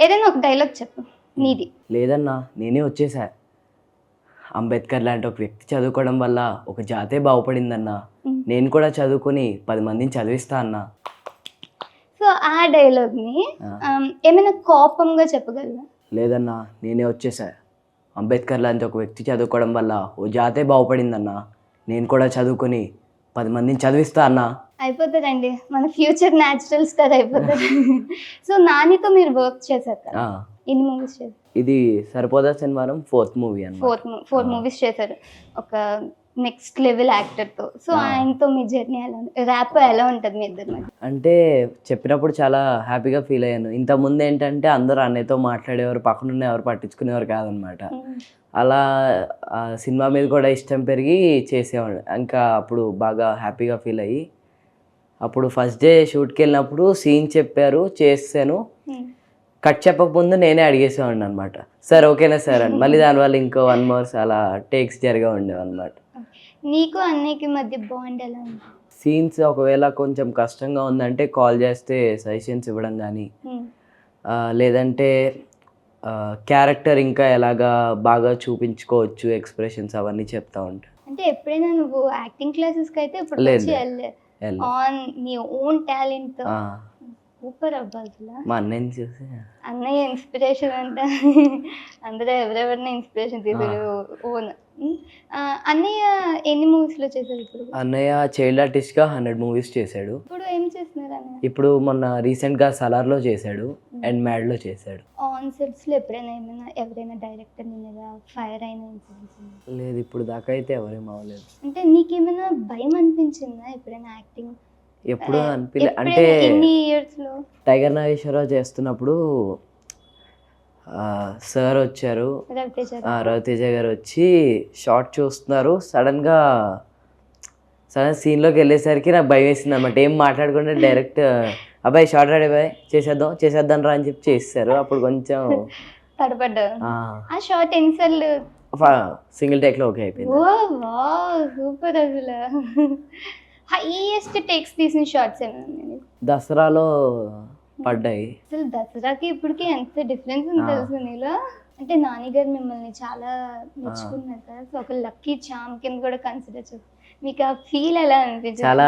ఏదైనా ఒక డైలాగ్ చెప్పు నీది. లేదన్నా నేనే వచ్చేసా. అంబేద్కర్ లాంటి ఒక వ్యక్తి చదువుకోవడం వల్ల ఒక జాతే బాగుపడిందన్నా. నేను కూడా చదువుకొని పది మందిని చదివిస్తా అన్నా. సో ఆ డైలాగ్ని. ఏమైనా కోపంగా చెప్పగలవా? లేదన్నా నేనే వచ్చేసా. అంబేద్కర్ లాంటి ఒక వ్యక్తి చదువుకోవడం వల్ల ఓ జాతే బాగుపడిందన్నా. నేను కూడా చదువుకొని పది మందిని చదివిస్తా అన్నా. అయిపోతుందండి. మన ఫ్యూచర్ న్యాచురల్ స్టార్ అయిపోతుంది. సో నానితో మీరు వర్క్ చేశారు కదా? ఎన్ని మూవీస్ చేశారు? ఇది సరిపోదా శనివారం? ఫోర్త్ మూవీ అన్నమాట. Fourth four. మూవీస్ చేశారు. ఒక నెక్స్ట్ లెవెల్ యాక్టర్తో సో. ఆయనతో మీ జర్నీ ఎలా ర్యాప్ ఎలా ఉంటుంది మీ ఇద్దరి మధ్య? అంటే చెప్పినప్పుడు చాలా హ్యాపీగా ఫీల్ అయ్యాను. ఇంత ముందు ఏంటంటే అందరూ అన్నయ్యతో మాట్లాడేవారు పక్కనున్న ఎవరు పట్టించుకునేవారు కాదనమాట. అలా సినిమా మీద కూడా ఇష్టం పెరిగి చేసేవాడు ఇంకా అప్పుడు బాగా హ్యాపీగా ఫీల్ అయ్యి అప్పుడు ఫస్ట్ డే షూట్కి వెళ్ళినప్పుడు సీన్ చెప్పారు చేసాను కట్ చెప్పకముందు నేనే అడిగేసేవాడిని అనమాట సార్ ఓకేనా సార్ అని. మళ్ళీ దానివల్ల ఇంకో వన్ మోర్స్ అలా టేక్స్ జరిగా ఉండేవి అనమాట నీకు అన్నయ్యకి మధ్య బాండ్ ఎలా సీన్స్ ఒకవేళ కొంచెం కష్టంగా ఉందంటే కాల్ చేస్తే సజెషన్స్ ఇవ్వడం కానీ. ఆ, లేదంటే క్యారెక్టర్ ఇంకా ఎలాగా బాగా చూపించుకోవచ్చు ఎక్స్ప్రెషన్స్ అవన్నీ చెప్తా ఉంటా. అంటే ఎప్పుడైనా నువ్వు యాక్టింగ్ క్లాసెస్కి అయితే ఇప్పుడు లేదు, ఆన్ నీ ఓన్ టాలెంట్ సూపర్ మా అన్నయ్యని చూసి. అన్నయ్య ఇన్స్పిరేషన్ అంటే అందరూ ఎవరెవరిని ఇన్స్పిరేషన్ ఓన్ అన్నయ్య ఎన్ని మూవీస్లో చేశారు ఇప్పుడు? అన్నయ్య చైల్డ్ ఆర్టిస్ట్గా హండ్రెడ్ మూవీస్ చేశాడు. ఇప్పుడు ఏం చేస్తున్నారు అన్నయ్య? ఇప్పుడు మొన్న రీసెంట్గా సలార్లో చేశాడు. అండ్ మ్యాడ్లో చేశాడు. ఆన్ సెట్స్లో ఎప్పుడైనా ఏమైనా ఎవరైనా డైరెక్టర్ మీద ఫైర్ అయిన ఇన్సిడెంట్స్ లేదు ఇప్పుడు దాకా అయితే ఎవరేం అవ్వలేదు. అంటే నీకేమైనా భయం అనిపించిందా ఎప్పుడైనా యాక్టింగ్ ఎప్పుడు అనిపించలే అంటే ఎన్ని ఇయర్స్లో టైగర్ నాగేశ్వరరావు చేస్తున్నప్పుడు సార్ వచ్చారు. రవితేజ గారు. వచ్చి షార్ట్ చూస్తున్నారు. సడన్గా సడన్ సీన్లోకి వెళ్ళేసరికి నాకు భయం వేసింది అనమాట ఏం మాట్లాడకుండా డైరెక్ట్ అబ్బాయి షార్ట్ రెడీ బాయ్ చేసేద్దాం చేసేద్దాం రా అని చెప్పి చేస్తారు. అప్పుడు కొంచెం తడపడ్డారు ఆ. షార్ట్ ఎన్నిసార్లు సింగిల్ టేక్లో ఓకే అయిపోయింది. ఓ వావ్ సూపర్ అసలు. హైయెస్ట్ టేక్స్ తీసిన షార్ట్స్ ఏమైనా? దసరాలో పడ్డాయి. అసలు దసరాకి ఇప్పటికి ఎంత డిఫరెన్స్ ఉంది. తెలుసు నీలో? అంటే నాన్నగారు మిమ్మల్ని చాలా మెచ్చుకున్నారు కదా. సో ఒక లక్కీ చామ్ కింద కూడా కన్సిడర్ చేస్తారు మీకు ఆ ఫీల్ ఎలా అనిపించింది? చాలా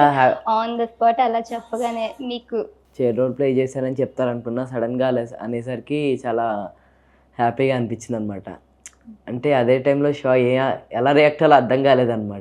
ఆన్ ద స్పాట్ అలా చెప్పగానే మీకు చైర్ రోల్ ప్లే చేశానని చెప్తారనుకున్నా సడన్గా అలా అనేసరికి చాలా హ్యాపీగా అనిపించింది అనమాట అంటే అదే టైంలో షో ఏ ఎలా రియాక్ట్ అలా అర్థం కాలేదన్నమాట